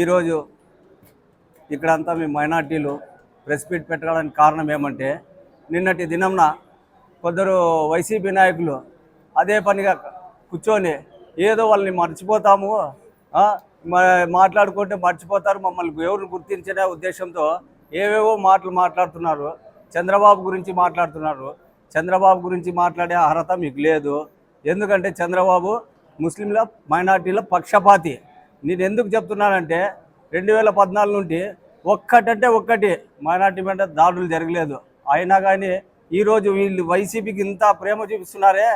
ఈరోజు ఇక్కడంతా మీ మైనార్టీలు ప్రెస్ మీట్ పెట్టడానికి కారణం ఏమంటే నిన్నటి దినంన కొందరు వైసీపీ నాయకులు అదే పనిగా కూర్చొని ఏదో వాళ్ళని మర్చిపోతాము మాట్లాడుకుంటే మర్చిపోతారు మమ్మల్ని ఎవరు గుర్తించనే ఉద్దేశంతో ఏవేవో మాటలు మాట్లాడుతున్నారు. చంద్రబాబు గురించి మాట్లాడుతున్నారు. చంద్రబాబు గురించి మాట్లాడే అర్హత మీకు లేదు. ఎందుకంటే చంద్రబాబు ముస్లింల మైనార్టీల పక్షపాతి. నేను ఎందుకు చెప్తున్నానంటే రెండు వేల పద్నాలుగు నుండి ఒక్కటంటే ఒక్కటి మైనార్టీ మీద దాడులు జరగలేదు. అయినా కానీ ఈరోజు వీళ్ళు వైసీపీకి ఇంత ప్రేమ చూపిస్తున్నారే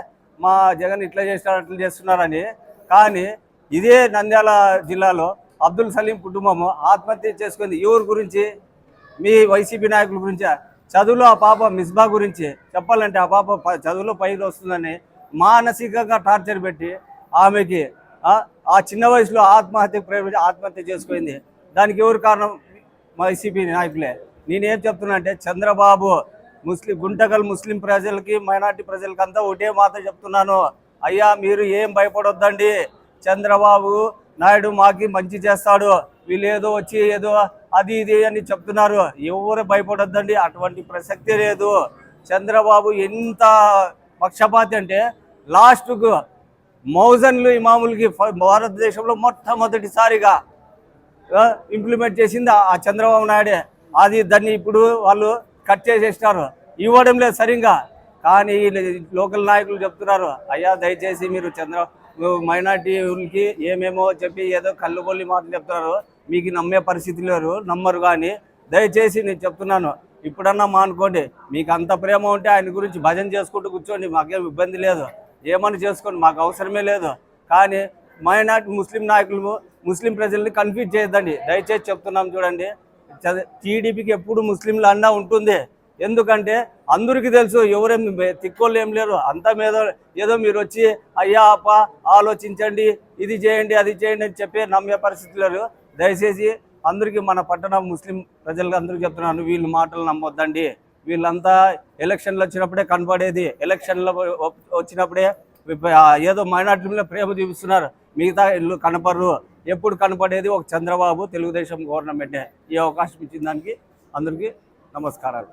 మా జగన్ ఇట్లా చేస్తున్నారు అట్లా చేస్తున్నారని. కానీ ఇదే నంద్యాల జిల్లాలో అబ్దుల్ సలీం కుటుంబము ఆత్మహత్య చేసుకుంది. ఎవరి గురించి? మీ వైసీపీ నాయకుల గురించి? చదువులో ఆ పాప మిస్బా గురించి చెప్పాలంటే ఆ పాప చదువులో పైకి వస్తుందని మానసికంగా టార్చర్ పెట్టి ఆమెకి ఆ, చిన్న వయసులో ఆత్మహత్యకు ప్రేమించి ఆత్మహత్య చేసుకుంది. దానికి ఎవరు కారణం? వైసీపీ నాయకులే. నేనేం చెప్తున్నా అంటే చంద్రబాబు ముస్లిం గుంటకల్ ముస్లిం ప్రజలకి మైనార్టీ ప్రజలకి అంతా ఒకటే మాట చెప్తున్నాను. అయ్యా మీరు ఏం భయపడొద్దండి? చంద్రబాబు నాయుడు మాకి మంచి చేస్తాడు. వీళ్ళు ఏదో వచ్చి ఏదో అది ఇది అని చెప్తున్నారు. ఎవరు భయపడొద్దండి? అటువంటి ప్రసక్తి లేదు. చంద్రబాబు ఎంత పక్షపాతి అంటే లాస్ట్కు మౌజన్లు ఇమాములకి భారతదేశంలో మొట్టమొదటిసారిగా ఇంప్లిమెంట్ చేసింది ఆ- చంద్రబాబు నాయుడే. అది దాన్ని ఇప్పుడు వాళ్ళు కట్ చేసేసినారు. ఇవ్వడం లేదు సరిగా కానీ లోకల్ నాయకులు చెప్తున్నారు అయ్యా దయచేసి మీరు చంద్ర మైనార్టీలకి ఏమేమో చెప్పి ఏదో కళ్ళు కొల్లి మాటలు చెప్తున్నారు. మీకు నమ్మే పరిస్థితి లేరు నమ్మరు కానీ దయచేసి నేను చెప్తున్నాను. ఇప్పుడన్నా మానుకోండి. మీకు అంత ప్రేమ ఉంటే ఆయన గురించి భజన చేసుకుంటూ కూర్చోండి. మాకేం ఇబ్బంది లేదు. ఏమని చేసుకొని మాకు అవసరమే లేదు. కానీ మైనార్టీ ముస్లిం నాయకులు ముస్లిం ప్రజల్ని కన్ఫ్యూజ్ చేయొద్దండి. దయచేసి చెప్తున్నాం చూడండి. టీడీపీకి ఎప్పుడు ముస్లింలు అన్నా ఉంటుంది. ఎందుకంటే అందరికీ తెలుసు ఎవరేం తిక్కోళ్ళు ఏం లేరు. అంతా మీద ఏదో మీరు వచ్చి అయ్యా అప్ప ఆలోచించండి. ఇది చేయండి అది చేయండి అని చెప్పి నమ్మే పరిస్థితి లేరు దయచేసి అందరికీ మన పట్టణ ముస్లిం ప్రజలకు అందరికీ చెప్తున్నాను వీళ్ళ మాటలు నమ్మొద్దండి. వీళ్ళంతా ఎలక్షన్లు వచ్చినప్పుడే కనపడేది. ఎలక్షన్లు వచ్చినప్పుడే ఏదో మైనార్టీలో మీద ప్రేమ చూపిస్తున్నారు. మిగతా ఇల్లు కనపడరు. ఎప్పుడు కనపడేది ఒక చంద్రబాబు తెలుగుదేశం గవర్నమెంటే. ఈ అవకాశం ఇచ్చిన దానికి అందరికీ నమస్కారాలు.